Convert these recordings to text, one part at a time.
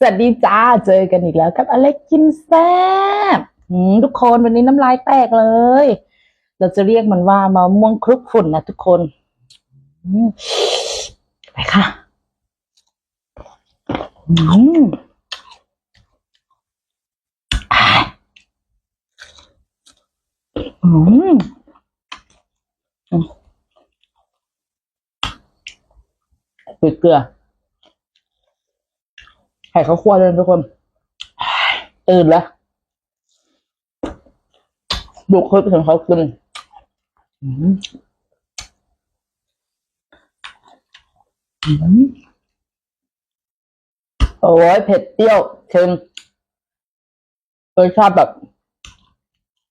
สวัสดีจ้า เจอกันอีกแล้วกับอเล็กกินแซ่บทุกคนวันนี้น้ำลายแตกเลย เราจะเรียกมันว่ามะม่วงคลุกฝุ่นนะทุกคนไปค่ะอืมอ่าอืมอืมเกลือ ไข่ข้าคั่วเลยทุกคนตื่นแล้วบุกเคยไปถึงเขากินโอ้ยเผ็ดเปรี้ยวเค็มรสชาติแบบ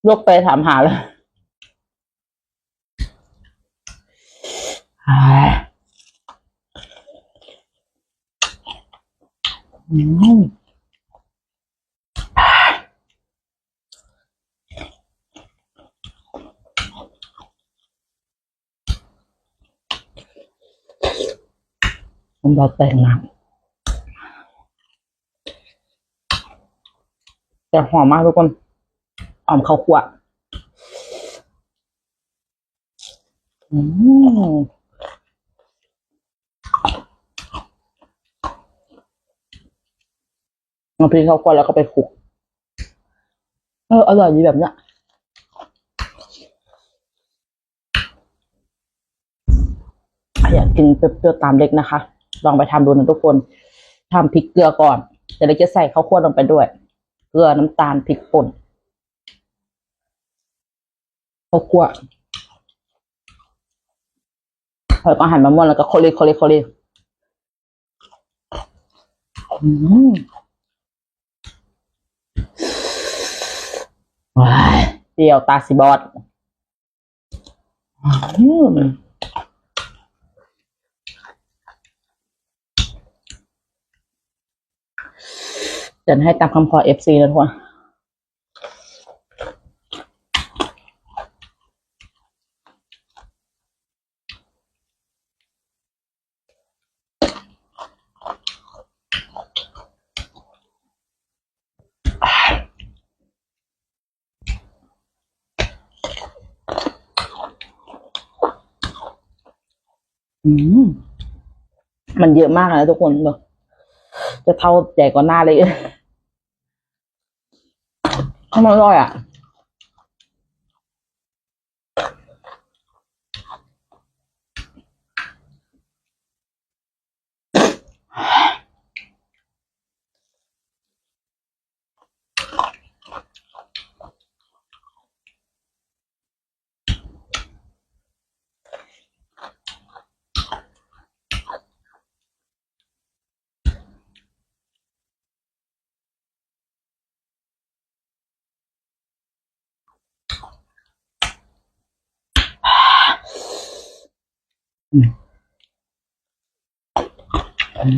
ลวกไปถามหาเลยอ่าอืม ผมเราแต่งน้ำแต่หอมมากทุกคนหอมข้าวคั่วอืม เอาพริกข้าวคั่วแล้วก็ไปคลุก เอออร่อยดีแบบเนี้ยอยากกินเปรี้ยวๆตามเล็กนะคะ ลองไปทำดูนะทุกคนทำพริกเกลือก่อนแต่เล็กจะใส่ข้าวคั่วลงไปด้วย เกลือน้ำตาลพริกป่นข้าวคั่วแล้วก็หั่นมะม่วงแล้วก็โคลีโคลีโคลีอืม ว้ายเปรี้ยวตาสิบอดอืมจะให้ตามคำขอ FC นะทุกคน อืมมันเยอะมากนะทุกคนเนอะจะเท่าใหญ่กว่าหน้าเลยข้าวมันอร่อยอะ Ừ. Ừ.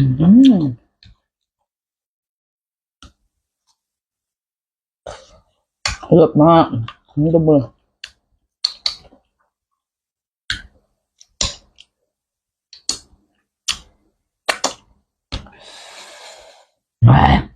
Được mà, không được mưa. 哎。